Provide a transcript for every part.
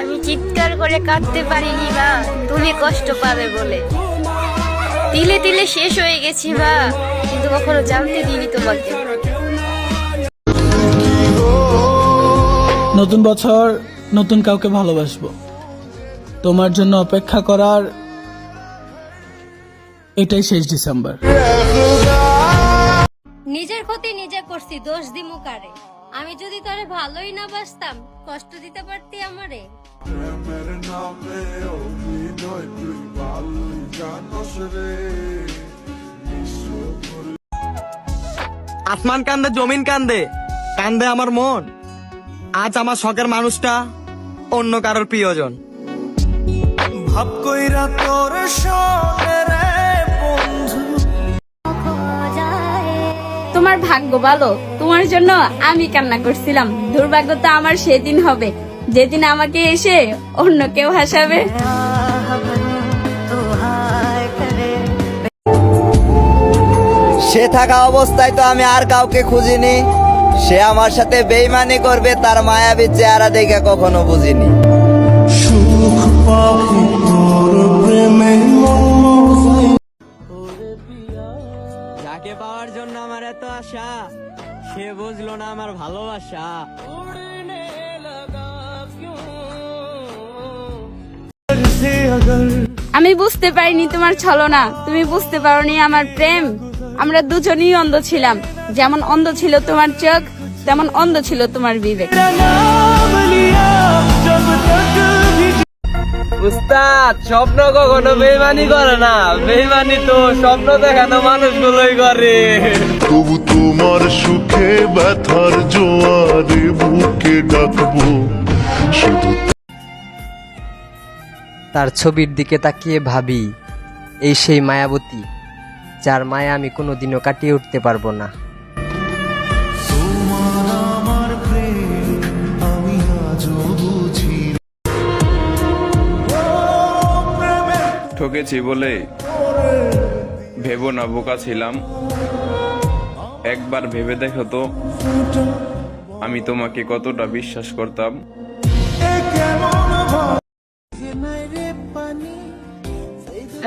আমি চিৎকার করে কাঁদতে পারিনি মা তুমি কষ্ট পাবে বলে। তিলে তিলে শেষ হয়ে গেছি মা কিন্তু কখনো জানতে দিইনি তোমাকে। নতুন বছর নতুন কাউকে ভালোবাসবো। তোমার জন্য অপেক্ষা করার এটাই শেষ ডিসেম্বর। নিজের ক্ষতি নিজে করছি দোষ দিমু কারে? আমি যদি তোরে ভালোই না বাসতাম কষ্ট দিতে পারতি আমারে? আসমান কান্দে জমিন কান্দে কান্দে আমার মন। আজ আমার শখের মানুষটা অন্য কারোর প্রিয়জন। ভাব কইরা তোর তোমার ভাগ্য ভালো। তোমার জন্য আমি কান্না করছিলাম। দুর্ভাগ্য তো আমার সেদিন হবে। যেদিন আমাকে এসে অন্য কেউ হাসাবে। সে থাকা অবস্থায় তো আমি আর কাউকে খুঁজিনি। সে আমার সাথে বেইমানি করবে তার মায়াবী চেহারা দেখে কখনো বুঝিনি। যাকে পাওয়ার এত আশা সে বুঝলো না আমার ভালোবাসা। আমি বুঝতে পারিনি তোমার ছলনা তুমি বুঝতে পারোনি আমার প্রেম। আমরা দুজনেই অন্ধ ছিলাম যেমন অন্ধ ছিল তোমার চোখ তেমন অন্ধ ছিল তোমার বিবেক। উস্তাদ স্বপ্ন কখনো বেইমানি করে না। বেইমানি তো স্বপ্ন দেখানো মানুষগুলোই করে। তবু তোমার সুখে ব্যথার জোয়ারে বুকে ডাকবো। শুধু তার ছবির দিকে তাকিয়ে ভাবি এই সেই মায়াবতী যার মায়া আমি কোনোদিনও কাটিয়ে উঠতে পারব না। ঠকেছি বলে ভেবো না, বোকা ছিলাম। একবার ভেবে দেখো তো, আমি তোমাকে কতটা বিশ্বাস করতাম।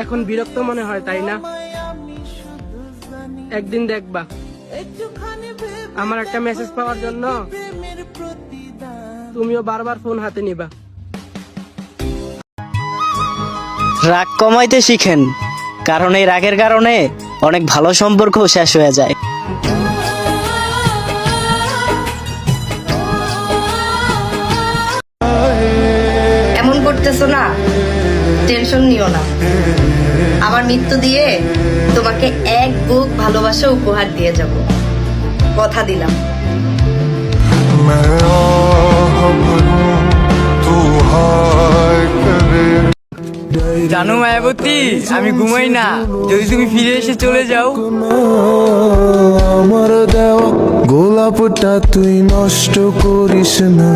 এখন বিরক্ত মনে হয়, তাই না? একদিন দেখবা। আমার একটা মেসেজ পাওয়ার জন্য। তুমিও বারবার ফোন হাতে নিবা। রাগ কমাইতে শিখেন কারণ এই রাগের কারণে অনেক ভালো সম্পর্ক শেষ হয়ে যায়। এমন করতেছো না টেনশন নিও না। আমার মৃত্যু দিয়ে তোমাকে এক বুক ভালোবাসা উপহার দিয়ে যাব। কথা দিলাম। জানো মায়াবতী আমি ঘুমাই না। যদি তুমি ফিরে এসে চলে যাও। আমার দেওয়া গোলাপটা তুই নষ্ট করিস না।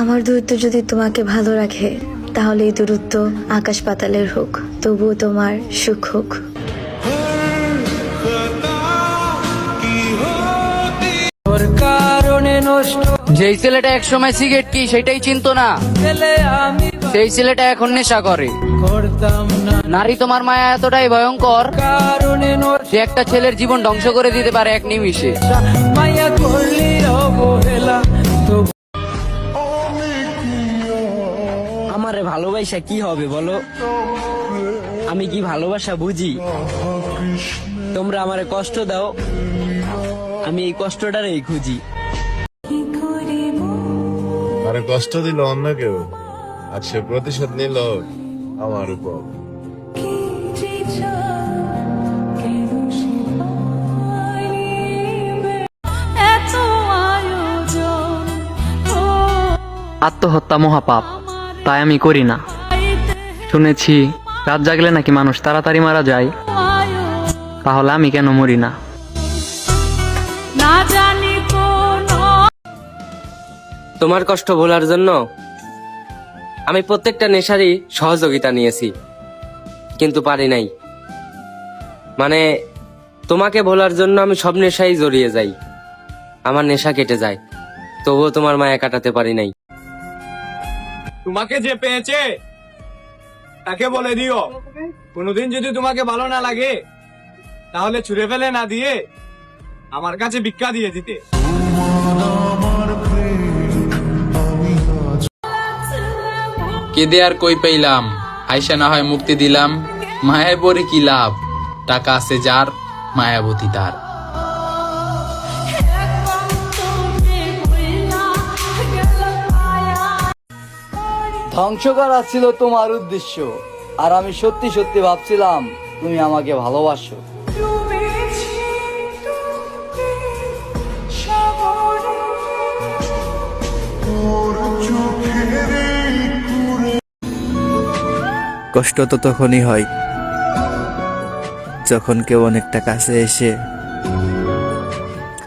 আমার দূরত্ব যদি তোমাকে ভালো রাখে তাহলে এই দূরত্ব আকাশ পাতালের হোক তবুও তোমার সুখ হোক। যেই ছেলেটা একসময় সিগারেট কি সেটাই চিনতো না। সেই ছেলেটা এখন নেশা করে। নারী তোমার মায়া এতটাই ভয়ঙ্কর সে একটা ছেলের জীবন ধ্বংস করে দিতে পারে এক নিমিষে। আমারে ভালোবাসা কি হবে বলো? আমি কি ভালোবাসা বুঝি? তোমরা আমারে কষ্ট দাও। আমি এই কষ্টটারই খুঁজি। আরে কষ্ট দিল অন্য কেউ? আর সে প্রতিশোধ নিল আমার উপর। আত্মহত্যা মহাপাপ তাই আমি করি না। শুনেছি রাত জাগলে নাকি মানুষ তাড়াতাড়ি মারা যায়। তাহলে আমি কেন মরি না? তোমার কষ্ট ভোলার জন্য আমি প্রত্যেকটা নেশারই সহযোগিতা নিয়েছি, কিন্তু পারি নাই। মানে তোমাকে ভোলার জন্য আমি সব নেশাই জড়িয়ে যাই। আমার নেশা কেটে যায়, তবুও তোমার মায়া কাটাতে পারি নাই। তোমাকে যে পেয়েছে, তাকে বলে দিও। কোনোদিন যদি তোমাকে ভালো না লাগে, তাহলে ছুঁড়ে ফেলে না দিয়ে আমার কাছে ভিক্ষা দিয়ে দিতে। কেদে আর কই পাইলাম? আইসা না হয় মুক্তি দিলাম। মায়ায় পরে কি লাভ? টাকা আছে যার, মায়াবতী তার। ধ্বংস করা ছিল তোমার উদ্দেশ্য, আর আমি সত্যি সত্যি ভাবছিলাম তুমি আমাকে ভালোবাসো। কষ্ট তো তখনই হয় যখন কেউ অনেকটা কাছে এসে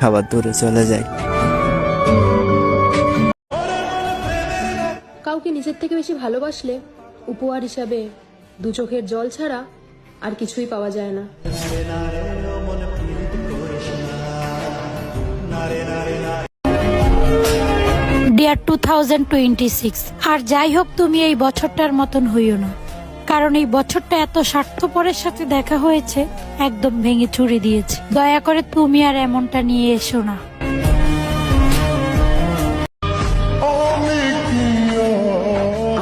আবার দূরে চলে যায়। কাউকে নিজের থেকে বেশি ভালোবাসলে উপহার হিসাবে দু চোখের জল ছাড়া আর কিছুই পাওয়া যায় না। Dear two thousand twenty six আর যাই হোক তুমি এই বছরটার মতন হইও না। কারণ এই বছরটা এত স্বার্থপরের সাথে দেখা হয়েছে, একদম ভেঙে চুরি দিয়েছে। দয়া করে তুমি আর এমনটা নিয়ে এসো না।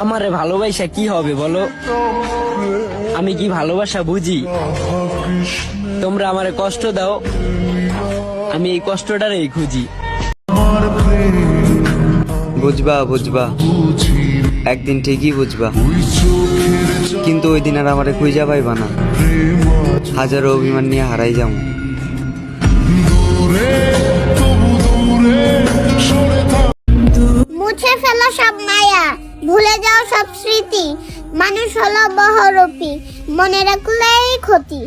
আমারে ভালোবাসা কি হবে বলো? আমি কি ভালোবাসা বুঝি? তোমরা আমারে কষ্ট দাও, আমি এই কষ্টটারেই খুঁজি। বুঝবা বুঝবা। একদিন ঠিকই বুঝবা। কিন্তু ওই দিন আর আমারে খুঁজা পাইবা না। হাজারো অভিমান নিয়ে হারাই যাও মুছে ফেলো সব মায়া ভুলে যাও সব স্মৃতি। মানুষ হলো বহরূপী মনে রাখলেই ক্ষতি।